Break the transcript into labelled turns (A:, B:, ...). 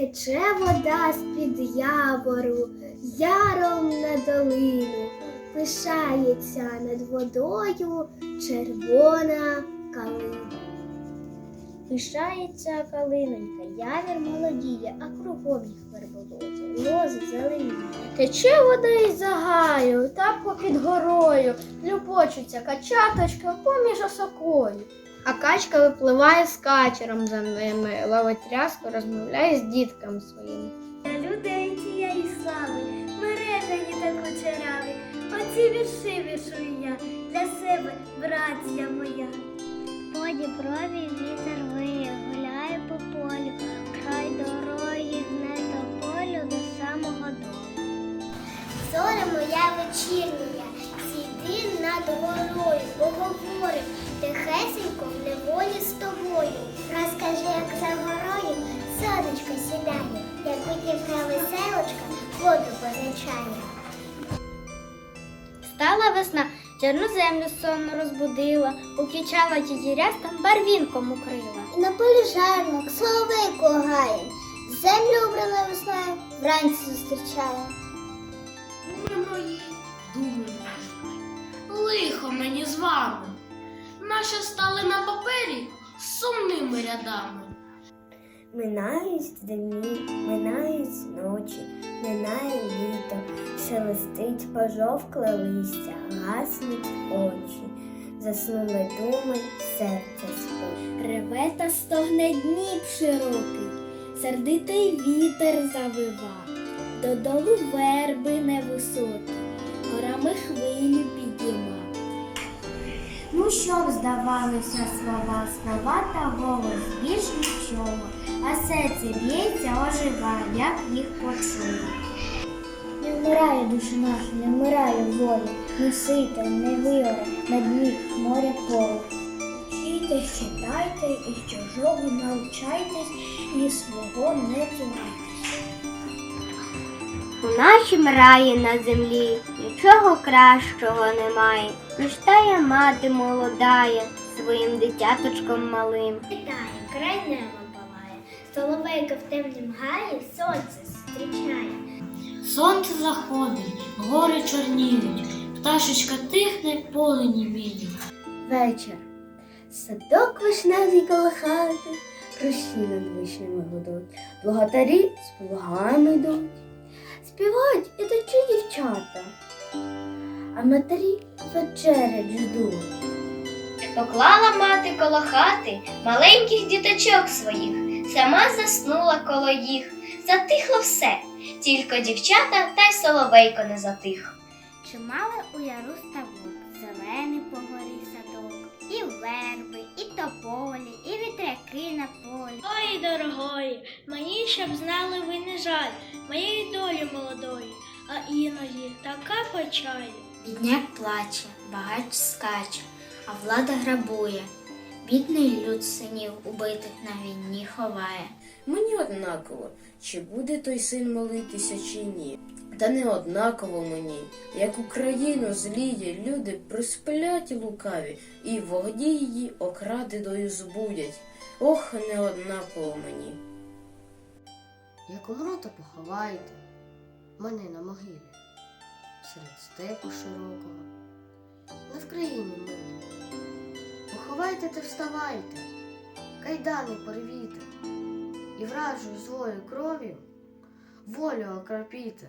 A: Тече вода з-під явору, яром на долину, пишається над водою червона калина. Пишається калинонька, явір молодіє, а кругом їх верболоті, лози зелені. Тече вода із загаю, та попід горою, люпочуться качаточка поміж осокою. А качка випливає з качером за ними, ловить рязку, розмовляє з дітками своїми. Людей тієї слави, мережані та кучераві, оці вірші віршую я для себе, братія моя.
B: По діброві вітер виє, гуляє по полю, край дороги гне до полю до самого дому.
A: Зоря моя вечірня, сіди над горою, поговори тихесенько воду позначає. Стала весна, чорну землю сонно розбудила, укичала її рястом барвінком укрила. І на полі жарнок, соловейко гає, землю обрала весною, вранці зустрічає.
C: Думи мої, думи мої, лихо мені з вами. Наші стали на папері сумними рядами.
A: Минають дні, минають ночі, минає літо, шелестить пожовкле листя, гаснуть очі, заснули думи, серце спить. Реве та стогне дніп широкий, сердитий вітер завива, додолу верби невисокі, горами хвилю підійма. Ну, щоб здавалося слова, слова та голос, більш нічого, а серце б'ється, ожива, як їх почує. Не вмирає душа наша, не вмирає воля, не сите, не виоре, на дні моря поле. Вчітесь, читайте, і чужого навчайтесь, і свого не цурайтесь. У нашім раї на землі нічого кращого немає, тая мати молодая своїм дитяточком малим. Вітає, край неба соловейка в темнім гаї сонце зустрічає.
C: Сонце заходить, гори чорніють, пташечка тихне, поле німіє.
A: Вечір. Садок вишневий коло хати, руші над вишнями гудуть, благотарі з плугами йдуть. Співають ідучі дівчата, а матері вечерять ждуть.
D: Поклала мати коло хати маленьких діточок своїх, сама заснула коло їх. Затихло все, тільки дівчата та й соловейко не затих.
B: Чимали у яру ставок, зелений по горі садок, і верби, і тополі, і вітряки на полі.
E: Ой, дорогої, мені щоб знали ви не жаль моєї долі молодої, а іноді така печаль.
D: Бідняк плаче, багач скаче, а влада грабує. Бідний люд синів убитих на війні ховає.
F: Мені однаково, чи буде той син молитися, чи ні. Та не однаково мені, як Україну зліє, люди присплять лукаві, і вогні її окрадиною збудять. Ох, не однаково мені.
G: Як умру, то поховайте мене на могилі серед степу широкого, не в країні. Поховайте та вставайте, кайдани порвіте, і вражу злою кров'ю волю окропіте.